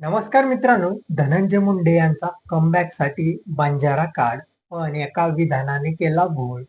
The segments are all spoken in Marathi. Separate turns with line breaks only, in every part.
नमस्कार मित्रांनो धनंजय मुंडे यांचा कमबॅकसाठी बंजारा कार्ड पण एका विधानाने केला घोळ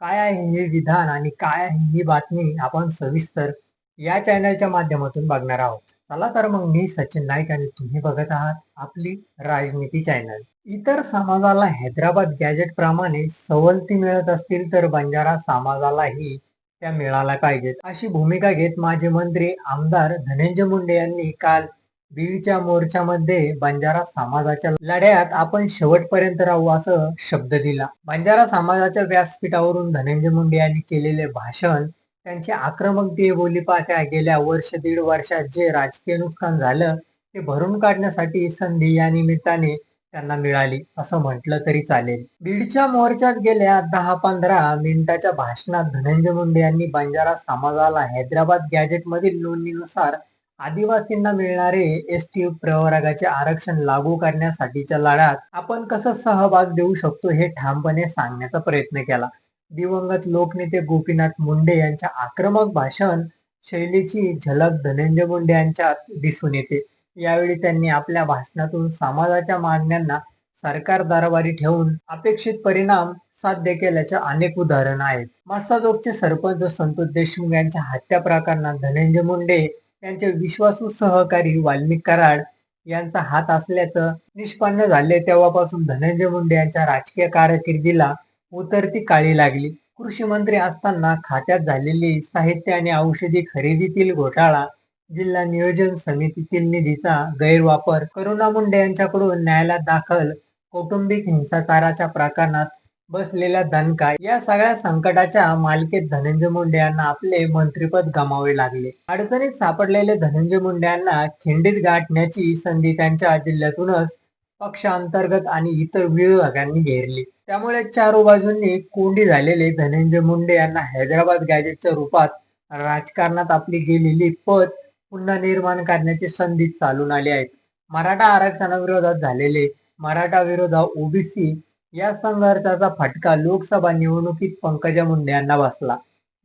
काय आहे हे विधान आणि काय आहे ही बातमी आपण सविस्तर या चॅनलच्या माध्यमातून बघणार आहोत. चला तर मग मी सचिन नाईक आणि तुम्ही बघत आहात आपली राजनीती चॅनल इतर समाजाला हैदराबाद गॅजेट प्रमाणे सवलती मिळत असतील तर बंजारा समाजालाही त्या मिळाल्या पाहिजेत. अशी भूमिका घेत माजी मंत्री आमदार धनंजय मुंडे यांनी काल बीडच्या मोर्चामध्ये बंजारा समाजाच्या लढ्यात आपण शेवटपर्यंत राहू असं शब्द दिला. बंजारा समाजाच्या व्यासपीठावरून धनंजय मुंडे यांनी केलेले भाषण त्यांची आक्रमकतेय बोली पाहत्या गेल्या वर्ष दीड वर्षात जे राजकीय नुकसान झालं ते भरून काढण्यासाठी संधी या निमित्ताने त्यांना मिळाली असं म्हटलं तरी चालेल. बीडच्या मोर्चात गेल्या दहा पंधरा मिनिटाच्या भाषणात धनंजय मुंडे यांनी बंजारा समाजाला हैदराबाद गॅजेट मधील नोंदणीनुसार आदिवासींना मिळणारे एस टी प्रवर्गाचे आरक्षण लागू करण्यासाठीच्या लढ्यात आपण कसं सहभाग देऊ शकतो हे ठामपणे सांगण्याचा प्रयत्न केला. दिवंगत लोकनेते गोपीनाथ मुंडे यांच्या आक्रमक भाषण शैलीची झलक धनंजय मुंडे यांच्यात दिसून येते. यावेळी त्यांनी आपल्या भाषणातून समाजाच्या मागण्यांना सरकार दरबारी ठेवून अपेक्षित परिणाम साध्य केल्याचे अनेक उदाहरण आहेत. मस्साजोगचे सरपंच संतोष देशमुख यांच्या हत्या प्रकरणात धनंजय मुंडे त्यांचे विश्वासू सहकारी वाल्मिक कराड यांचा हात असल्याचं निष्पन्न झाले तेव्हापासून धनंजय मुंडे यांच्या राजकीय कारकिर्दीला उतरती काळी लागली. कृषी मंत्री असताना खात्यात झालेली साहित्य आणि औषधी खरेदीतील घोटाळा जिल्हा नियोजन समितीतील निधीचा गैरवापर. करुणा मुंडे यांच्याकडून न्यायालयात दाखल कौटुंबिक हिंसाचाराच्या प्रकरणात बसलेला धनका या सगळ्या संकटाच्या मालकीत धनंजय मुंडे यांना आपले मंत्रीपद गमावे लागले. अडचणीत सापडलेले धनंजय मुंडे यांना खिंडीत गाठण्याची संधी त्यांच्या जिल्ह्यातूनच पक्षांतर्गत आणि इतर विभागांनी घेरली. त्यामुळे चारो बाजूंनी कोंडी झालेले धनंजय मुंडे यांना हैदराबाद गॅजेटच्या रूपात राजकारणात आपली गेलेली पद पुन्हा निर्माण करण्याची संधी चालून आली आहे मराठा आरक्षणाविरोधात झालेले मराठा विरोधात ओबीसी या संघर्षाचा फटका लोकसभा निवडणुकीत पंकजा मुंडे यांना बसला.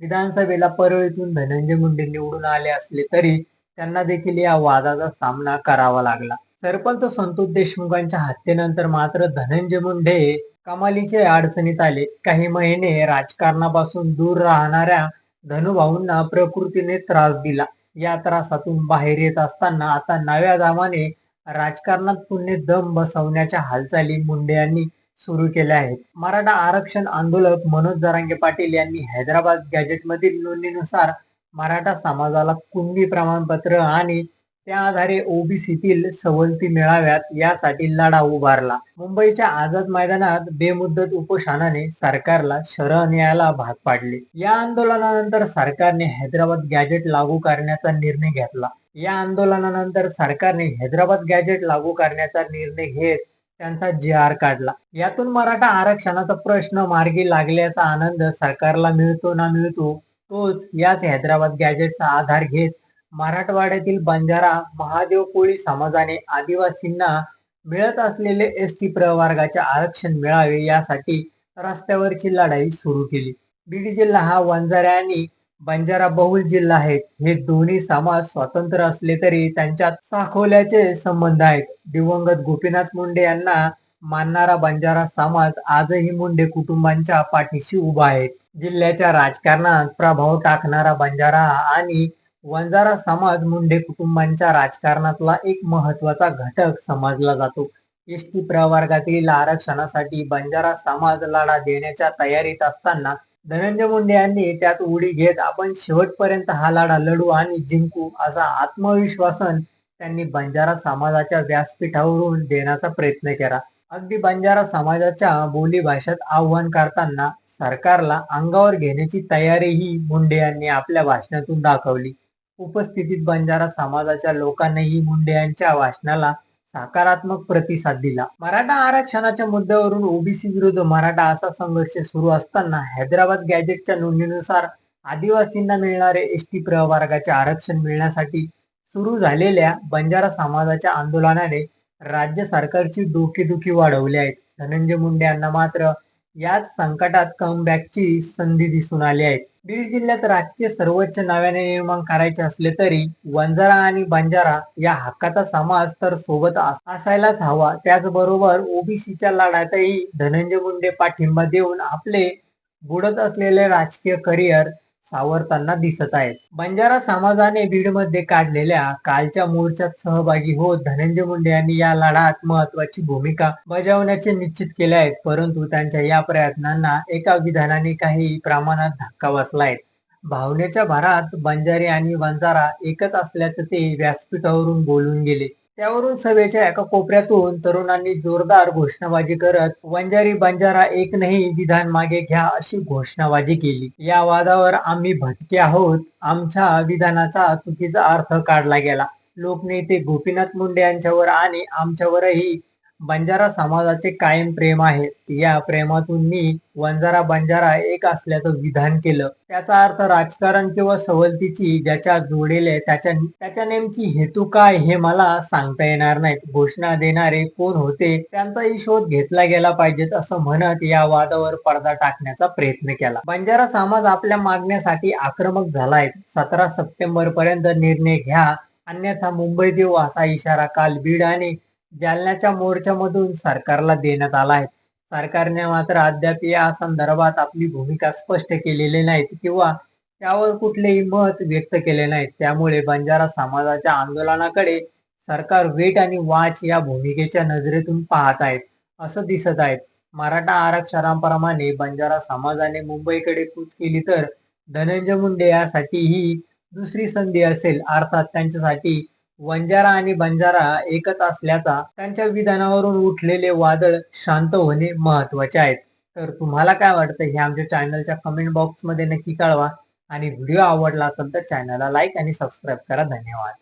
विधानसभेला परळीतून धनंजय मुंडे निवडून आले असले तरी त्यांना देखील या वादाचा सामना करावा लागला. सरपंच संतोष देशमुखांच्या हत्येनंतर मात्र धनंजय मुंडे कमालीचे अडचणीत आले. काही महिने राजकारणापासून दूर राहणाऱ्या धनुभाऊंना प्रकृतीने त्रास दिला. या त्रासातून बाहेर येत असताना आता नव्या दामाने राजकारणात पुणे दम बसवण्याच्या हालचाली मुंडे यांनी सुरू केल्या आहेत. मराठा आरक्षण आंदोलक मनोज जरांगे पाटील यांनी हैदराबाद गॅजेट मधील नोंदणीनुसार मराठा समाजाला कुणबी प्रमाणपत्र आणि त्या आधारे ओबीसीतील सवलती मिळाव्यात यासाठी लढा उभारला. मुंबईच्या आझाद मैदानात बेमुदत उपोषणाने सरकारला शरण यायला भाग पाडले. या आंदोलनानंतर सरकारने हैदराबाद गॅजेट लागू करण्याचा निर्णय घेतला. या आंदोलनानंतर सरकारने हैदराबाद गॅजेट लागू करण्याचा निर्णय घेत त्यांचा जी आर काढला. यातून मराठा आरक्षणाचा प्रश्न मार्गी लागल्याचा आनंद सरकारला मिळतो ना मिळतो तोच याच हैदराबाद गॅजेटचा आधार घेत मराठवाड्यातील बंजारा महादेव कोळी समाजाने आदिवासींना मिळत असलेले एस टी प्रवर्गाचे आरक्षण मिळावे यासाठी रस्त्यावरची लढाई सुरू केली. बीड जिल्हा हा वंजाऱ्यांनी बंजारा बहुल जिल्हा आहेत. हे दोन्ही समाज स्वतंत्र असले तरी त्यांच्यात साखोल्याचे संबंध आहेत. दिवंगत गोपीनाथ मुंडे यांना मानणारा बंजारा समाज आजही मुंडे कुटुंबांच्या पाठीशी उभा आहे. जिल्ह्याच्या राजकारणात प्रभाव टाकणारा बंजारा आणि वंजारा समाज मुंडे कुटुंबांच्या राजकारणातला एक महत्त्वाचा घटक समजला जातो. एस टी प्रवर्गातील आरक्षणासाठी बंजारा समाज लढा देण्याच्या तयारीत असताना धनंजय मुंडे यांनी त्यात उडी घेत आपण शेवटपर्यंत हा लढा लढू आणि जिंकू असा आत्मविश्वासन त्यांनी बंजारा समाजाच्या व्यासपीठावरून देण्याचा प्रयत्न केला. अगदी बंजारा समाजाच्या बोली भाषेत आव्हान करताना सरकारला अंगावर घेण्याची तयारीही मुंडे यांनी आपल्या भाषणातून दाखवली. उपस्थितीत बंजारा समाजाच्या लोकांनीही मुंडे यांच्या भाषणाला सकारात्मक प्रतिसाद दिला. मराठा आरक्षणाच्या मुद्द्यावरून ओबीसी विरुद्ध मराठा असा संघर्ष सुरू असताना हैदराबाद गॅजेटच्या नोंदणीनुसार आदिवासींना मिळणारे एस टी प्रवर्गाचे आरक्षण मिळण्यासाठी सुरू झालेल्या बंजारा समाजाच्या आंदोलनाने राज्य सरकारची डोकेदुखी वाढवली आहे. धनंजय मुंडे यांना मात्र याच संकटात कमबॅकची संधी दिसून आली आहे. बीड जिल्ह्यात राजकीय सर्वोच्च नाव्याने निर्माण करायचे असले तरी वंजारा आणि बंजारा या हक्काचा समाज तर सोबत असायलाच हवा. त्याचबरोबर ओबीसीच्या लढ्यातही धनंजय मुंडे पाठिंबा देऊन आपले बुडत असलेले राजकीय करिअर सावरताना दिसत आहेत. बंजारा समाजाने बीडमध्ये काढलेल्या कालच्या मोर्चात सहभागी होत धनंजय मुंडे यांनी या लढ्यात महत्वाची भूमिका बजावण्याचे निश्चित केले आहेत. परंतु त्यांच्या या प्रयत्नांना एका विधानाने काही प्रमाणात धक्का बसलाय भावनेच्या भरात बंजारे आणि वंजारा एकच असल्याचं ते व्यासपीठावरून बोलून गेले. त्यावरून सभेच्या एका कोपऱ्यातून तरुणांनी जोरदार घोषणाबाजी करत वंजारी बंजारा एक नाही विधान मागे घ्या अशी घोषणाबाजी केली. या वादावर आम्ही भटके आहोत. आमच्या विधानाचा चुकीचा अर्थ काढला गेला. लोकनेते गोपीनाथ मुंडे यांच्यावर आणि आमच्यावरही बंजारा समाजाचे कायम प्रेम आहे. या प्रेमातून मी वंजारा बंजारा एक असल्याचं विधान केलं. त्याचा अर्थ राजकारण किंवा सवलतीची ज्याच्या जोडेले त्याच्या त्याच्या नेमकी हेतू काय हे मला सांगता येणार नाहीत. घोषणा देणारे कोण होते त्यांचाही शोध घेतला गेला पाहिजेत असं म्हणत या वादावर पडदा टाकण्याचा प्रयत्न केला. बंजारा समाज आपल्या मागण्यासाठी आक्रमक झालाय. सतरा सप्टेंबर पर्यंत निर्णय घ्या. अन्यथा मुंबई देऊ असा इशारा काल बीड आणि जालन्याच्या मोर्चामधून सरकारला देण्यात आला आहे. सरकारने मात्र अद्याप या संदर्भात आपली भूमिका स्पष्ट केलेली नाहीत किंवा त्यावर कुठलेही मत व्यक्त केले नाहीत. त्यामुळे बंजारा समाजाच्या आंदोलनाकडे सरकार वेट आणि वाच या भूमिकेच्या नजरेतून पाहत आहेत असं दिसत आहेत मराठा आरक्षणाप्रमाणे बंजारा समाजाने मुंबईकडे कूच केली तर धनंजय मुंडे यासाठी ही दुसरी संधी असेल अर्थात त्यांच्यासाठी वंजारा आणि बंजारा एकच असल्याचा त्यांच्या विधानावरून उठलेले वादळ शांत होणे महत्त्वाचे आहेत. तर तुम्हाला काय वाटतं हे आमच्या चॅनलच्या कमेंट बॉक्समध्ये नक्की कळवा. आणि व्हिडिओ आवडला असेल तर चॅनलला लाईक आणि सबस्क्राईब करा. धन्यवाद.